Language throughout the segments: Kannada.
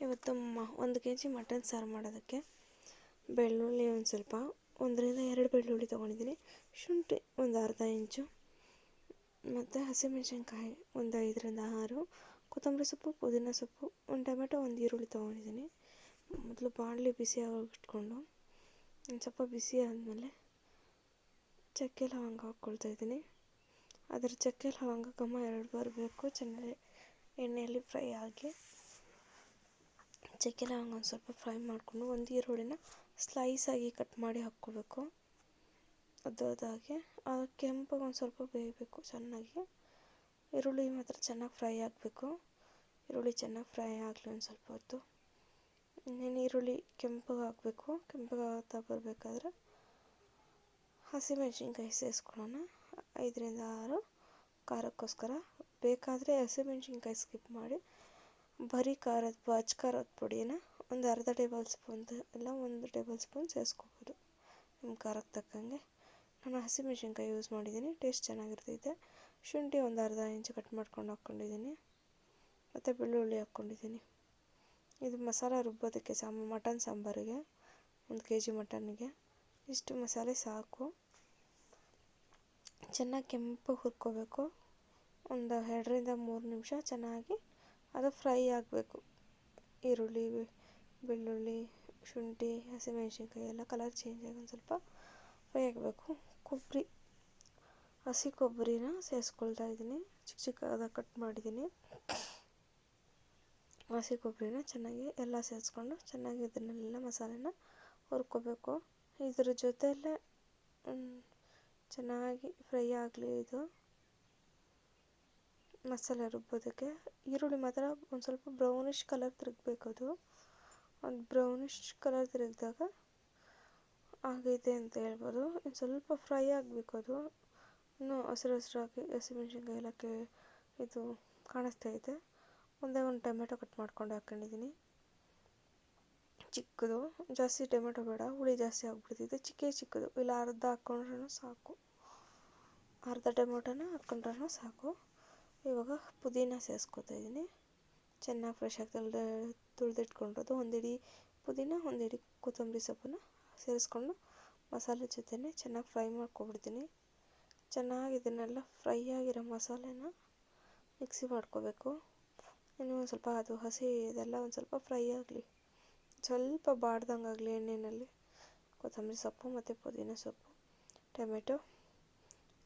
ಇವತ್ತು ಮ, ಒಂದು ಕೆ ಜಿ ಮಟನ್ ಸಾರು ಮಾಡೋದಕ್ಕೆ ಬೆಳ್ಳುಳ್ಳಿ ಒಂದು ಸ್ವಲ್ಪ, ಒಂದರಿಂದ ಎರಡು ಬೆಳ್ಳುಳ್ಳಿ ತೊಗೊಂಡಿದ್ದೀನಿ. ಶುಂಠಿ ಒಂದು ಅರ್ಧ ಇಂಚು, ಮತ್ತು ಹಸಿಮೆಣಸಿನ್ಕಾಯಿ ಒಂದು ಐದರಿಂದ ಆರು, ಕೊತ್ತಂಬರಿ ಸೊಪ್ಪು, ಪುದೀನ ಸೊಪ್ಪು, ಒಂದು ಟೊಮೆಟೊ, ಒಂದು ಈರುಳ್ಳಿ ತೊಗೊಂಡಿದ್ದೀನಿ. ಮೊದಲು ಬಾಣಲಿ ಬಿಸಿ ಇಟ್ಕೊಂಡು ಒಂದು ಸ್ವಲ್ಪ ಬಿಸಿ ಆದಮೇಲೆ ಚಕ್ಕೆ ಲವಂಗ ಹಾಕ್ಕೊಳ್ತಾ ಇದ್ದೀನಿ. ಅದರ ಚಕ್ಕೆ ಲವಂಗ, ಘಮ ಎರಡು ಬರಬೇಕು ಚೆನ್ನಾಗಿ ಎಣ್ಣೆಯಲ್ಲಿ ಫ್ರೈ ಆಗಿ ಚಕ್ಕೆ ಹಂಗೆ ಒಂದು ಸ್ವಲ್ಪ ಫ್ರೈ ಮಾಡಿಕೊಂಡು ಒಂದು ಈರುಳ್ಳಿನ ಸ್ಲೈಸಾಗಿ ಕಟ್ ಮಾಡಿ ಹಾಕ್ಕೋಬೇಕು. ಅದಾದಾಗೆ ಅದು ಕೆಂಪಗೆ ಒಂದು ಸ್ವಲ್ಪ ಬೇಯಬೇಕು, ಚೆನ್ನಾಗಿ. ಈರುಳ್ಳಿ ಮಾತ್ರ ಚೆನ್ನಾಗಿ ಫ್ರೈ ಆಗಬೇಕು. ಈರುಳ್ಳಿ ಚೆನ್ನಾಗಿ ಫ್ರೈ ಆಗಲಿ ಒಂದು ಸ್ವಲ್ಪ ಹೊತ್ತು. ಇನ್ನೇನು ಈರುಳ್ಳಿ ಕೆಂಪಗೆ ಹಾಕಬೇಕು. ಕೆಂಪಗೆ ಆಗ್ತಾ ಬರಬೇಕಾದ್ರೆ ಹಸಿಮೆಣ್ಸಿನ್ಕಾಯಿ ಸೇರಿಸ್ಕೊಳ್ಳೋಣ ಐದರಿಂದ ಆರು. ಖಾರಕ್ಕೋಸ್ಕರ ಬೇಕಾದರೆ ಹಸಿಮೆಣ್ಸಿನ್ಕಾಯಿ ಸ್ಕಿಪ್ ಮಾಡಿ ಬರೀ ಖಾರದ ಅಚ್ಚ ಖಾರದ ಪುಡಿನ ಒಂದು ಅರ್ಧ ಟೇಬಲ್ ಸ್ಪೂನ್ ಇಲ್ಲ ಒಂದು ಟೇಬಲ್ ಸ್ಪೂನ್ ಸೇರಿಸ್ಕೋಬೋದು ನಿಮ್ಮ ಖಾರಕ್ಕೆ ತಕ್ಕಂಗೆ. ನಾನು ಹಸಿಮೆಣ್ಸಿನ್ಕಾಯಿ ಯೂಸ್ ಮಾಡಿದ್ದೀನಿ. ಟೇಸ್ಟ್ ಚೆನ್ನಾಗಿರ್ತೈತೆ. ಶುಂಠಿ ಒಂದು ಅರ್ಧ ಇಂಚು ಕಟ್ ಮಾಡ್ಕೊಂಡು ಹಾಕ್ಕೊಂಡಿದ್ದೀನಿ. ಮತ್ತು ಬೆಳ್ಳುಳ್ಳಿ ಹಾಕ್ಕೊಂಡಿದ್ದೀನಿ. ಇದು ಮಸಾಲ ರುಬ್ಬೋದಕ್ಕೆ ಸಾಂಬ ಮಟನ್ ಸಾಂಬಾರಿಗೆ, ಒಂದು ಕೆ ಜಿ ಮಟನ್ಗೆ. ಇಷ್ಟು ಮಸಾಲೆ ಸಾಕು. ಚೆನ್ನಾಗಿ ಕೆಂಪು ಹುರ್ಕೋಬೇಕು. ಒಂದು ಎರಡರಿಂದ ಮೂರು ನಿಮಿಷ ಚೆನ್ನಾಗಿ ಅದು ಫ್ರೈ ಆಗಬೇಕು. ಈರುಳ್ಳಿ, ಬೆಳ್ಳುಳ್ಳಿ, ಶುಂಠಿ, ಹಸಿಮೆಣ್ಸಿನ್ಕಾಯಿ ಎಲ್ಲ ಕಲರ್ ಚೇಂಜ್ ಆಗಿ ಒಂದು ಸ್ವಲ್ಪ ಫ್ರೈ ಆಗಬೇಕು. ಕೊಬ್ಬರಿ, ಹಸಿ ಕೊಬ್ಬರಿನ ಸೇರಿಸ್ಕೊಳ್ತಾ ಇದ್ದೀನಿ. ಚಿಕ್ಕ ಚಿಕ್ಕದಾಗಿ ಕಟ್ ಮಾಡಿದ್ದೀನಿ. ಹಸಿ ಕೊಬ್ಬರಿನ ಚೆನ್ನಾಗಿ ಎಲ್ಲ ಸೇರಿಸ್ಕೊಂಡು ಚೆನ್ನಾಗಿ ಇದನ್ನೆಲ್ಲ ಮಸಾಲೆನ ಹುರ್ಕೋಬೇಕು. ಇದ್ರ ಜೊತೆಯಲ್ಲೇ ಚೆನ್ನಾಗಿ ಫ್ರೈ ಆಗಲಿ ಇದು. ಮಸಾಲೆ ರುಬ್ಬೋದಕ್ಕೆ ಈರುಳ್ಳಿ ಮಾತ್ರ ಒಂದು ಸ್ವಲ್ಪ ಬ್ರೌನಿಷ್ ಕಲರ್ ತಿರುಗಬೇಕು ಅದು. ಒಂದು ಬ್ರೌನಿಷ್ ಕಲರ್ ತಿರುಗಿದಾಗ ಆಗೈತೆ ಅಂತ ಹೇಳ್ಬೋದು. ಇನ್ನು ಸ್ವಲ್ಪ ಫ್ರೈ ಆಗಬೇಕು ಅದು. ಇನ್ನೂ ಹಸಿರು ಹಸಿರಾಗಿ ಹಸಿಮೆಣ್ಸಿನ್ಕಾಯಿ ಎಲ್ಲ ಕೆ ಇದು ಕಾಣಿಸ್ತಾ ಇದೆ. ಒಂದೇ ಒಂದು ಟೊಮೆಟೊ ಕಟ್ ಮಾಡ್ಕೊಂಡು ಹಾಕ್ಕೊಂಡಿದ್ದೀನಿ ಚಿಕ್ಕದು. ಜಾಸ್ತಿ ಟೊಮೆಟೊ ಬೇಡ. ಹುಳಿ ಜಾಸ್ತಿ ಆಗ್ಬಿಡ್ತಿದೆ. ಚಿಕ್ಕೇ ಚಿಕ್ಕದು. ಇಲ್ಲ ಅರ್ಧ ಹಾಕ್ಕೊಂಡ್ರೂ ಸಾಕು. ಅರ್ಧ ಟೊಮೆಟೊನ ಹಾಕ್ಕೊಂಡ್ರೂ ಸಾಕು. ಇವಾಗ ಪುದೀನ ಸೇರಿಸ್ಕೊತಾ ಇದ್ದೀನಿ. ಚೆನ್ನಾಗಿ ಫ್ರೆಶ್ ಆಗಿ ತೊಳೆದು, ತುಳಿದಿಟ್ಕೊಂಡಿರೋದು. ಒಂದಿಡಿ ಪುದೀನ, ಒಂದಿಡಿ ಕೊತ್ತಂಬರಿ ಸೊಪ್ಪನ್ನು ಸೇರಿಸ್ಕೊಂಡು ಮಸಾಲೆ ಜೊತೆನೇ ಚೆನ್ನಾಗಿ ಫ್ರೈ ಮಾಡ್ಕೊಬಿಡ್ತೀನಿ. ಚೆನ್ನಾಗಿ ಇದನ್ನೆಲ್ಲ ಫ್ರೈ ಆಗಿರೋ ಮಸಾಲೆನ ಮಿಕ್ಸಿ ಮಾಡ್ಕೋಬೇಕು. ಇನ್ನು ಒಂದು ಸ್ವಲ್ಪ ಅದು ಹಸಿ ಇದೆಲ್ಲ ಒಂದು ಸ್ವಲ್ಪ ಫ್ರೈ ಆಗಲಿ. ಸ್ವಲ್ಪ ಬಾಡ್ದಂಗೆ ಆಗಲಿ ಎಣ್ಣೆಯಲ್ಲಿ ಕೊತ್ತಂಬರಿ ಸೊಪ್ಪು ಮತ್ತು ಪುದೀನ ಸೊಪ್ಪು, ಟೊಮೆಟೊ.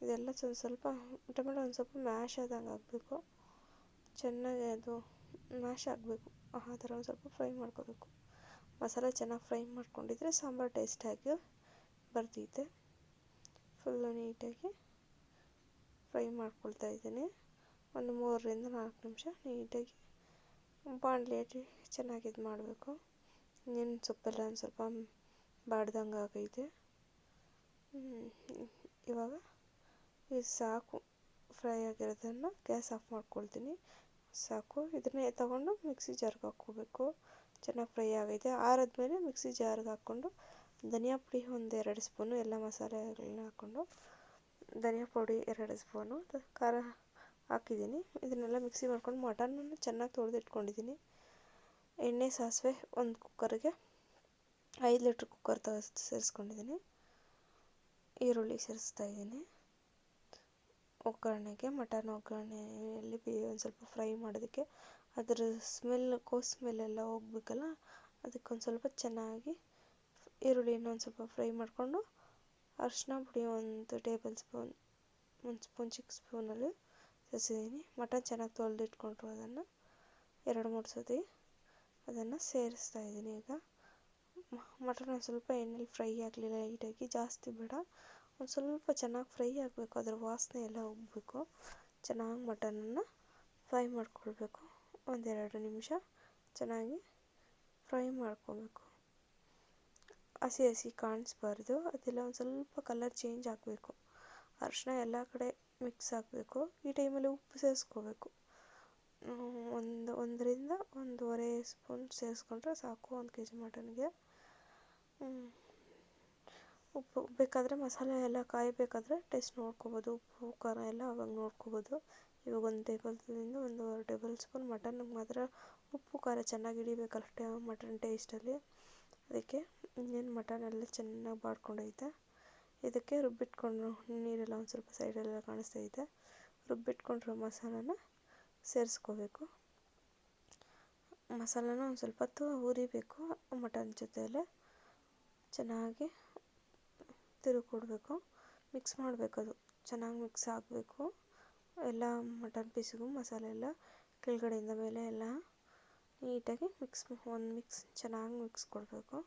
ಇದೆಲ್ಲ ಸ್ವಲ್ಪ ಸ್ವಲ್ಪ ಟೊಮೆಟೊ ಒಂದು ಸ್ವಲ್ಪ ಮ್ಯಾಶ್ ಆದಂಗೆ ಆಗಬೇಕು. ಚೆನ್ನಾಗಿ ಅದು ಮ್ಯಾಶ್ ಆಗಬೇಕು. ಆ ಥರ ಒಂದು ಸ್ವಲ್ಪ ಫ್ರೈ ಮಾಡ್ಕೋಬೇಕು. ಮಸಾಲೆ ಚೆನ್ನಾಗಿ ಫ್ರೈ ಮಾಡ್ಕೊಂಡಿದ್ರೆ ಸಾಂಬಾರು ಟೇಸ್ಟಾಗಿ ಬರ್ತೈತೆ ಫುಲ್ಲು ನೀಟಾಗಿ ಫ್ರೈ ಮಾಡ್ಕೊಳ್ತಾ ಇದ್ದೀನಿ. ಒಂದು ಮೂರರಿಂದ ನಾಲ್ಕು ನಿಮಿಷ ನೀಟಾಗಿ ಬಾಣಲಿಯಲ್ಲಿ ಚೆನ್ನಾಗಿ ಇದು ಮಾಡಬೇಕು. ಇನ್ನೇನು ಸೊಪ್ಪೆಲ್ಲ ಒಂದು ಸ್ವಲ್ಪ ಬಾಡ್ದಂಗೆ ಆಗೈತೆ. ಇವಾಗ ಇದು ಸಾಕು ಫ್ರೈ ಆಗಿರೋದನ್ನು ಗ್ಯಾಸ್ ಆಫ್ ಮಾಡ್ಕೊಳ್ತೀನಿ. ಸಾಕು. ಇದನ್ನೇ ತಗೊಂಡು ಮಿಕ್ಸಿ ಜಾರ್ಗೆ ಹಾಕ್ಕೋಬೇಕು. ಚೆನ್ನಾಗಿ ಫ್ರೈ ಆಗೈತೆ ಆರಾದ್ಮೇಲೆ ಮಿಕ್ಸಿ ಜಾರ್ಗೆ ಹಾಕ್ಕೊಂಡು ಧನಿಯಾ ಪುಡಿ ಒಂದು ಎರಡು ಸ್ಪೂನು, ಎಲ್ಲ ಮಸಾಲೆಗಳನ್ನ ಹಾಕ್ಕೊಂಡು ಧನಿಯಾ ಪುಡಿ ಎರಡು ಸ್ಪೂನು ಖಾರ ಹಾಕಿದ್ದೀನಿ. ಇದನ್ನೆಲ್ಲ ಮಿಕ್ಸಿ ಮಾಡ್ಕೊಂಡು ಮಟನನ್ನು ಚೆನ್ನಾಗಿ ತೊಳೆದಿಟ್ಕೊಂಡಿದ್ದೀನಿ. ಎಣ್ಣೆ, ಸಾಸಿವೆ ಒಂದು ಕುಕ್ಕರ್ಗೆ ಐದು ಲೀಟ್ರ್ ಕುಕ್ಕರ್ ತ ಸೇರಿಸ್ಕೊಂಡಿದ್ದೀನಿ. ಈರುಳ್ಳಿ ಸೇರಿಸ್ತಾ ಇದ್ದೀನಿ. ಒಗ್ಗರಣೆಗೆ, ಮಟನ್ ಒಗ್ಗರಣೆಯಲ್ಲಿ ಬೇ, ಒಂದು ಸ್ವಲ್ಪ ಫ್ರೈ ಮಾಡೋದಕ್ಕೆ. ಅದರ ಸ್ಮೆಲ್ ಕೋಸ್ ಸ್ಮೆಲ್ಲೆಲ್ಲ ಹೋಗ್ಬೇಕಲ್ಲ ಅದಕ್ಕೊಂದು ಸ್ವಲ್ಪ ಚೆನ್ನಾಗಿ ಈರುಳ್ಳಿನ ಒಂದು ಸ್ವಲ್ಪ ಫ್ರೈ ಮಾಡಿಕೊಂಡು ಅರಿಶಿನ ಪುಡಿ ಒಂದು ಟೇಬಲ್ ಸ್ಪೂನ್ ಒಂದು ಸ್ಪೂನ್ ಚಿಕ್ಕ ಸ್ಪೂನಲ್ಲಿ ಸೇರಿಸಿದ್ದೀನಿ ಮಟನ್ ಚೆನ್ನಾಗಿ ತೊಳೆದಿಟ್ಕೊಂಡ್ರು ಅದನ್ನು ಎರಡು, ಮೂರು ಸತಿ ಅದನ್ನು ಸೇರಿಸ್ತಾ ಇದ್ದೀನಿ ಈಗ. ಮಟನ್ ಒಂದು ಸ್ವಲ್ಪ ಎಣ್ಣೆಲಿ ಫ್ರೈ ಆಗಲಿ ಲೈಟಾಗಿ ಜಾಸ್ತಿ ಬೇಡ. ಒಂದು ಸ್ವಲ್ಪ ಚೆನ್ನಾಗಿ ಫ್ರೈ ಆಗಬೇಕು, ಅದರ ವಾಸನೆ ಎಲ್ಲ ಹೋಗಬೇಕು. ಚೆನ್ನಾಗಿ ಮಟನನ್ನು ಫ್ರೈ ಮಾಡ್ಕೊಳ್ಬೇಕು. ಒಂದೆರಡು ನಿಮಿಷ ಚೆನ್ನಾಗಿ ಫ್ರೈ ಮಾಡ್ಕೊಬೇಕು ಹಸಿ ಹಸಿ ಕಾಣಿಸ್ಬಾರ್ದು ಅದೆಲ್ಲ ಒಂದು ಸ್ವಲ್ಪ ಕಲರ್ ಚೇಂಜ್ ಆಗಬೇಕು. ಅರಿಶಿನ ಎಲ್ಲ ಕಡೆ ಮಿಕ್ಸ್ ಆಗಬೇಕು. ಈ ಟೈಮಲ್ಲಿ ಉಪ್ಪು ಸೇರಿಸ್ಕೋಬೇಕು. ಒಂದು ಒಂದರಿಂದ ಒಂದೂವರೆ ಸ್ಪೂನ್ ಸೇರಿಸ್ಕೊಂಡ್ರೆ ಸಾಕು, ಒಂದು ಕೆ ಜಿ ಮಟನ್ಗೆ ಉಪ್ಪು ಬೇಕಾದರೆ ಮಸಾಲೆ ಎಲ್ಲ ಕಾಯಬೇಕಾದ್ರೆ ಟೇಸ್ಟ್ ನೋಡ್ಕೊಬೋದು. ಉಪ್ಪು, ಖಾರ ಎಲ್ಲ ಅವಾಗ ನೋಡ್ಕೋಬೋದು. ಇವಾಗ ಒಂದು ಟೇಬಲ್ ಒಂದೂವರೆ ಟೇಬಲ್ ಸ್ಪೂನ್ ಮಟನ್ಗೆ ಮಾತ್ರ ಉಪ್ಪು, ಖಾರ ಚೆನ್ನಾಗಿ ಹಿಡಿಬೇಕಲ್ಲ ಟೇ, ಮಟನ್ ಟೇಸ್ಟಲ್ಲಿ. ಅದಕ್ಕೆ ಇನ್ನೇನು ಮಟನ್ ಎಲ್ಲ ಚೆನ್ನಾಗಿ ಬಾಡ್ಕೊಂಡೈತೆ ಇದಕ್ಕೆ ರುಬ್ಬಿಟ್ಕೊಂಡು ನೀರೆಲ್ಲ ಒಂದು ಸ್ವಲ್ಪ ಸೈಡಲ್ಲೆಲ್ಲ ಇದೆ. ರುಬ್ಬಿಟ್ಕೊಂಡಿರೋ ಮಸಾಲಾನ ಸೇರಿಸ್ಕೋಬೇಕು. ಮಸಾಲಾನ ಒಂದು ಸ್ವಲ್ಪ ಹೊತ್ತು ಹುರಿಬೇಕು ಮಟನ್ ಜೊತೆಯಲ್ಲೇ. ಚೆನ್ನಾಗಿ ತಿರುಗಿ ಮಿಕ್ಸ್ ಮಾಡಬೇಕು ಅದು ಚೆನ್ನಾಗಿ ಮಿಕ್ಸ್ ಆಗಬೇಕು. ಎಲ್ಲ ಮಟನ್ ಪೀಸಿಗೂ ಮಸಾಲೆ ಎಲ್ಲ ಕೆಳಗಡೆಯಿಂದ ಮೇಲೆ ಎಲ್ಲ ನೀಟಾಗಿ ಮಿಕ್ಸ್ ಒಂದು ಮಿಕ್ಸ್ ಚೆನ್ನಾಗಿ ಮಿಕ್ಸ್ ಕೊಡಬೇಕು.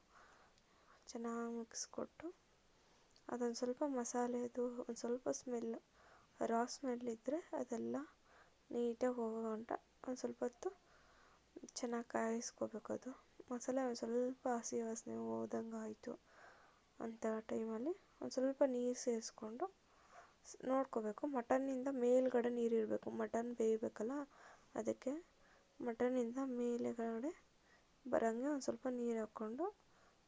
ಚೆನ್ನಾಗಿ ಮಿಕ್ಸ್ ಕೊಟ್ಟು ಅದೊಂದು ಸ್ವಲ್ಪ ಮಸಾಲೆದು, ಒಂದು ಸ್ವಲ್ಪ ಸ್ಮೆಲ್ ರಾ ಸ್ಮೆಲ್ ಇದ್ದರೆ ಅದೆಲ್ಲ ನೀಟಾಗಿ ಹೋಗೋ ಗಂಟ ಒಂದು ಸ್ವಲ್ಪ ಹೊತ್ತು ಚೆನ್ನಾಗಿ ಕಾಯಿಸ್ಕೋಬೇಕು ಅದು ಮಸಾಲೆ ಒಂದು ಸ್ವಲ್ಪ ಹಸಿ ವಾಸನೆ ಹೋದಂಗೆ ಆಯಿತು ಅಂಥ ಟೈಮಲ್ಲಿ ಒಂದು ಸ್ವಲ್ಪ ನೀರು ಸೇರಿಸ್ಕೊಂಡು ನೋಡ್ಕೋಬೇಕು. ಮಟನ್ನಿಂದ ಮೇಲ್ಗಡೆ ನೀರಿರಬೇಕು ಮಟನ್ ಬೇಯಬೇಕಲ್ಲ, ಅದಕ್ಕೆ ಮಟನ್ನಿಂದ ಮೇಲುಗಡೆ ಬರೋಂಗೆ ಒಂದು ಸ್ವಲ್ಪ ನೀರು ಹಾಕ್ಕೊಂಡು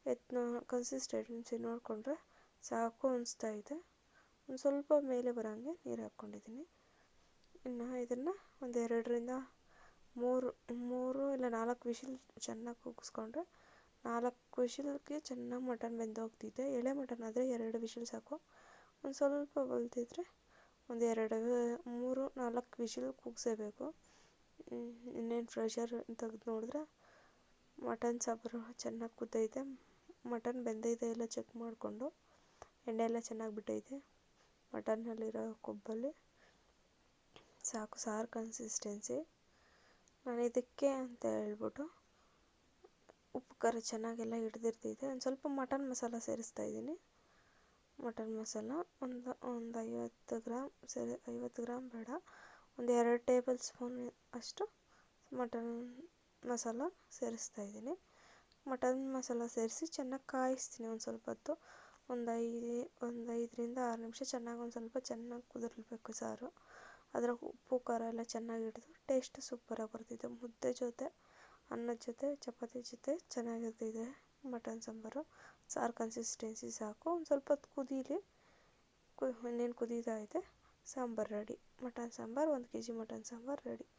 ಎತ್ನೋ ಕನ್ಸಿಸ್ಟೆನ್ಸಿ ನೋಡಿಕೊಂಡ್ರೆ ಸಾಕು ಅನಿಸ್ತಾ ಇದೆ. ಒಂದು ಸ್ವಲ್ಪ ಮೇಲೆ ಬರೋಂಗೆ ನೀರು ಹಾಕ್ಕೊಂಡಿದ್ದೀನಿ. ಇನ್ನು ಇದನ್ನು ಒಂದು ಎರಡರಿಂದ ಮೂರು ಮೂರು ಇಲ್ಲ ನಾಲ್ಕು ವಿಶಿಲ್ ಚೆನ್ನಾಗಿ ಕೂಗಿಸ್ಕೊಂಡ್ರೆ ನಾಲ್ಕು ವಿಶಿಲ್ಗೆ ಚೆನ್ನಾಗಿ ಮಟನ್ ಬೆಂದೋಗ್ತಿದೆ. ಎಳೆ ಮಟನ್ ಆದರೆ ಎರಡು ವಿಶಿಲ್ ಸಾಕು. ಒಂದು ಸ್ವಲ್ಪ ಬಲ್ತಿದ್ರೆ ಒಂದು ಎರಡು, ಮೂರು, ನಾಲ್ಕು ವಿಶಿಲ್ ಕೂಗಿಸೇಬೇಕು. ಇನ್ನೇನು ಪ್ರೆಷರ್ ತೆಗ್ದು ನೋಡಿದ್ರೆ ಮಟನ್ ಸಾಂಬಾರು ಚೆನ್ನಾಗಿ ಕುದ್ದೈತೆ. ಮಟನ್ ಬೆಂದೈತೆ ಎಲ್ಲ ಚೆಕ್ ಮಾಡಿಕೊಂಡು. ಎಣ್ಣೆ ಎಲ್ಲ ಚೆನ್ನಾಗಿ ಬಿಟ್ಟೈತೆ ಮಟನ್ನಲ್ಲಿರೋ ಕೊಬ್ಬಲ್ಲಿ. ಸಾಕು ಸಾರು ಕನ್ಸಿಸ್ಟೆನ್ಸಿ ನಾನು ಇದಕ್ಕೆ ಅಂತ ಹೇಳ್ಬಿಟ್ಟು ಉಪ್ಪು ಖಾರ ಚೆನ್ನಾಗೆಲ್ಲ ಹಿಡ್ದಿರ್ತೈತೆ. ಒಂದು ಸ್ವಲ್ಪ ಮಟನ್ ಮಸಾಲ ಸೇರಿಸ್ತಾ ಇದ್ದೀನಿ. ಮಟನ್ ಮಸಾಲ ಒಂದು ಒಂದು ಐವತ್ತು ಗ್ರಾಮ್ ಸೇರಿ, ಐವತ್ತು ಗ್ರಾಮ್ ಬೇಡ. ಒಂದು ಎರಡು ಟೇಬಲ್ ಸ್ಪೂನ್ ಅಷ್ಟು ಮಟನ್ ಮಸಾಲ ಸೇರಿಸ್ತಾ ಇದ್ದೀನಿ. ಮಟನ್ ಮಸಾಲ ಸೇರಿಸಿ ಚೆನ್ನಾಗಿ ಕಾಯಿಸ್ತೀನಿ ಒಂದು ಸ್ವಲ್ಪ ಹೊತ್ತು. ಒಂದು ಐದು ಒಂದು ಐದರಿಂದ ಆರು ನಿಮಿಷ ಚೆನ್ನಾಗಿ ಒಂದು ಸ್ವಲ್ಪ ಚೆನ್ನಾಗಿ ಕುದಿರ್ಬೇಕು ಸಾರು. ಅದರ ಉಪ್ಪು, ಖಾರ ಎಲ್ಲ ಚೆನ್ನಾಗಿ ಹಿಡಿದು ಟೇಸ್ಟ್ ಸೂಪರಾಗಿ ಬರ್ತಿದೆ ಮುದ್ದೆ ಜೊತೆ ಅನ್ನದ ಜೊತೆ, ಚಪಾತಿ ಜೊತೆ ಚೆನ್ನಾಗಿರ್ತಿದೆ ಮಟನ್ ಸಾಂಬಾರು, ಸಾರು ಕನ್ಸಿಸ್ಟೆನ್ಸಿ ಸಾಕು. ಒಂದು ಸ್ವಲ್ಪ ಹೊತ್ತು ಕುದೀಲಿ, ಕು ಇನ್ನೇನು ಕುದೀತಾ ಇದೆ. ಸಾಂಬಾರು ರೆಡಿ ಮಟನ್ ಸಾಂಬಾರು, ಒಂದು K G mutton sambar ready